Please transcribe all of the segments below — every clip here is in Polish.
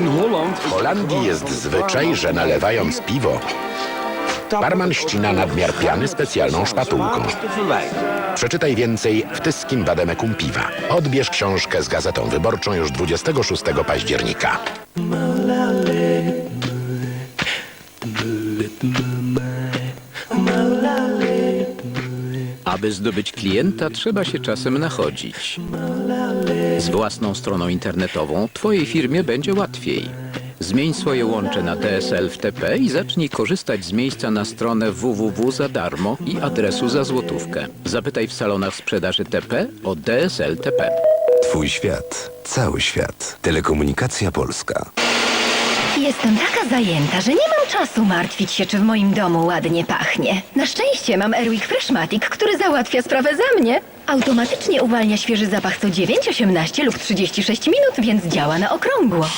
W Holandii jest zwyczaj, że nalewając piwo, barman ścina nadmiar piany specjalną szpatułką. Przeczytaj więcej w tyskim wademekum piwa. Odbierz książkę z gazetą wyborczą już 26 października. Aby zdobyć klienta, trzeba się czasem nachodzić. Z własną stroną internetową Twojej firmie będzie łatwiej. Zmień swoje łącze na DSL w TP i zacznij korzystać z miejsca na stronę www za darmo i adresu za złotówkę. Zapytaj w salonach sprzedaży TP o DSL TP. Twój świat, cały świat. Telekomunikacja Polska. Jestem taka zajęta, że nie mam czasu martwić się, czy w moim domu ładnie pachnie. Na szczęście mam Airwick Freshmatic, który załatwia sprawę za mnie. Automatycznie uwalnia świeży zapach co 9, 18 lub 36 minut, więc działa na okrągło.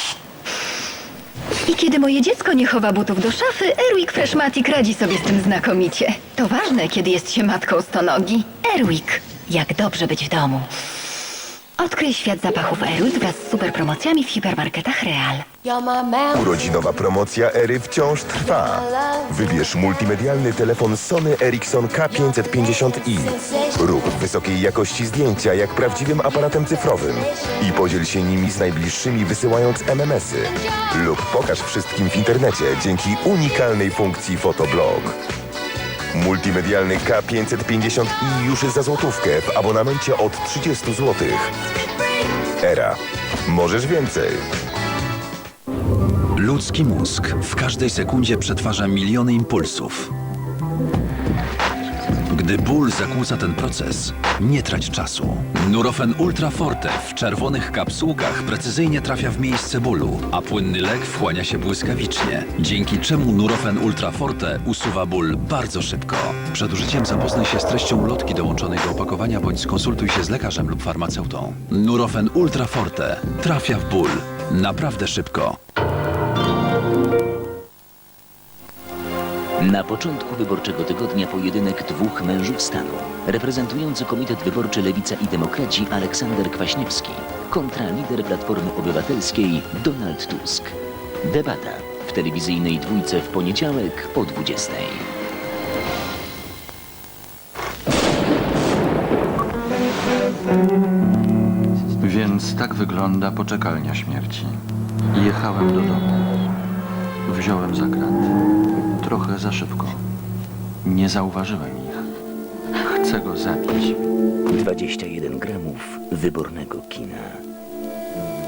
I kiedy moje dziecko nie chowa butów do szafy, Airwick Freshmatic radzi sobie z tym znakomicie. To ważne, kiedy jest się matką stonogi. Airwick. Jak dobrze być w domu. Odkryj świat zapachów Airwick wraz z super promocjami w hipermarketach Real. Urodzinowa promocja Ery wciąż trwa. Wybierz multimedialny telefon Sony Ericsson K550i. Rób wysokiej jakości zdjęcia jak prawdziwym aparatem cyfrowym i podziel się nimi z najbliższymi wysyłając MMS-y. Lub pokaż wszystkim w internecie dzięki unikalnej funkcji Fotoblog. Multimedialny K550i już za złotówkę w abonamencie od 30 zł. Era. Możesz więcej. Ludzki mózg w każdej sekundzie przetwarza miliony impulsów. Gdy ból zakłóca ten proces, nie trać czasu. Nurofen Ultra Forte w czerwonych kapsułkach precyzyjnie trafia w miejsce bólu, a płynny lek wchłania się błyskawicznie, dzięki czemu Nurofen Ultra Forte usuwa ból bardzo szybko. Przed użyciem zapoznaj się z treścią ulotki dołączonej do opakowania bądź skonsultuj się z lekarzem lub farmaceutą. Nurofen Ultra Forte trafia w ból. Naprawdę szybko. Na początku wyborczego tygodnia pojedynek dwóch mężów stanu. Reprezentujący Komitet Wyborczy Lewica i Demokraci Aleksander Kwaśniewski kontra lider Platformy Obywatelskiej Donald Tusk. Debata w telewizyjnej dwójce w poniedziałek o 20. Więc tak wygląda poczekalnia śmierci. Jechałem do domu. Wziąłem zakręt. Trochę za szybko. Nie zauważyłem ich. Chcę go zabić. 21 gramów wybornego kina.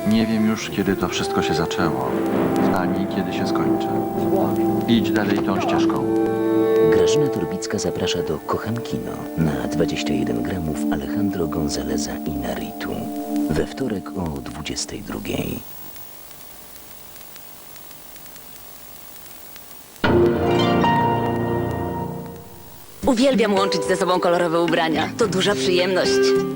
Nie wiem już, kiedy to wszystko się zaczęło, ani kiedy się skończy. Idź dalej tą ścieżką. Grażyna Turbicka zaprasza do Kocham Kino na 21 gramów Alejandro Gonzaleza Inarritu we wtorek o 22. Uwielbiam łączyć ze sobą kolorowe ubrania. To duża przyjemność.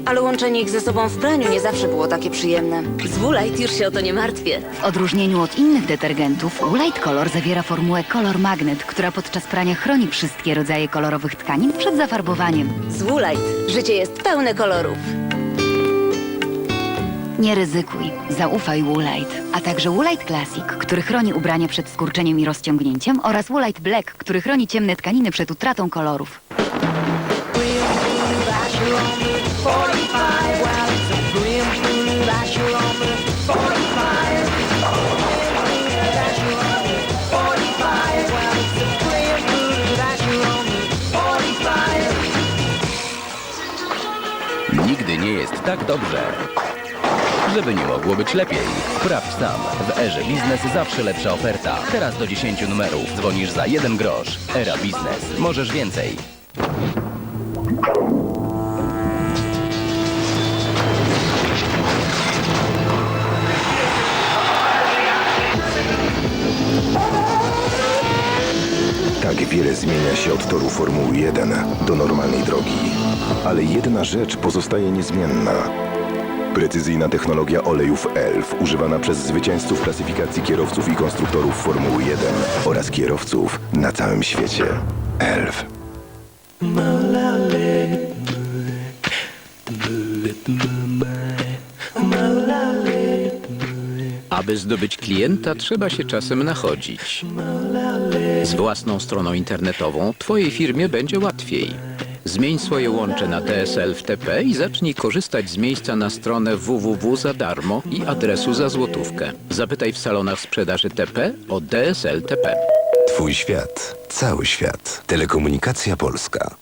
Ale łączenie ich ze sobą w praniu nie zawsze było takie przyjemne. Z Woolite już się o to nie martwię. W odróżnieniu od innych detergentów, Woolite Color zawiera formułę Color Magnet, która podczas prania chroni wszystkie rodzaje kolorowych tkanin przed zafarbowaniem. Z Woolite życie jest pełne kolorów. Nie ryzykuj, zaufaj Woolite, a także Woolite Classic, który chroni ubrania przed skurczeniem i rozciągnięciem oraz Woolite Black, który chroni ciemne tkaniny przed utratą kolorów. Nigdy nie jest tak dobrze, żeby nie mogło być lepiej. Sprawdź sam. W Erze Biznes zawsze lepsza oferta. Teraz do 10 numerów. Dzwonisz za jeden grosz. Era Biznes. Możesz więcej. Tak wiele zmienia się od toru Formuły 1 do normalnej drogi. Ale jedna rzecz pozostaje niezmienna. Precyzyjna technologia olejów ELF używana przez zwycięzców klasyfikacji kierowców i konstruktorów Formuły 1 oraz kierowców na całym świecie. ELF. Aby zdobyć klienta, trzeba się czasem nachodzić. Z własną stroną internetową Twojej firmie będzie łatwiej. Zmień swoje łącze na DSL w TP i zacznij korzystać z miejsca na stronę www za darmo i adresu za złotówkę. Zapytaj w salonach sprzedaży TP o DSL TP. Twój świat. Cały świat. Telekomunikacja Polska.